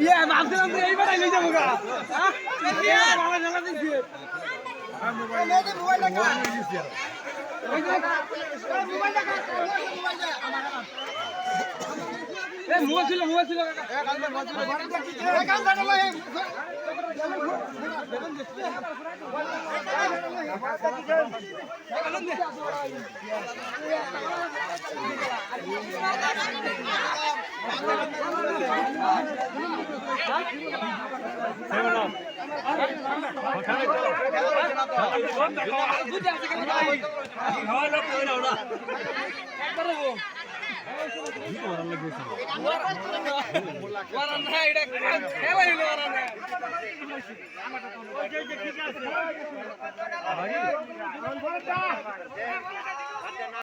ইয়ে ভাবছিলাম তো এইবার আইলে যাব গা মোবাইল ছিল মোবাইল ছিল খেলা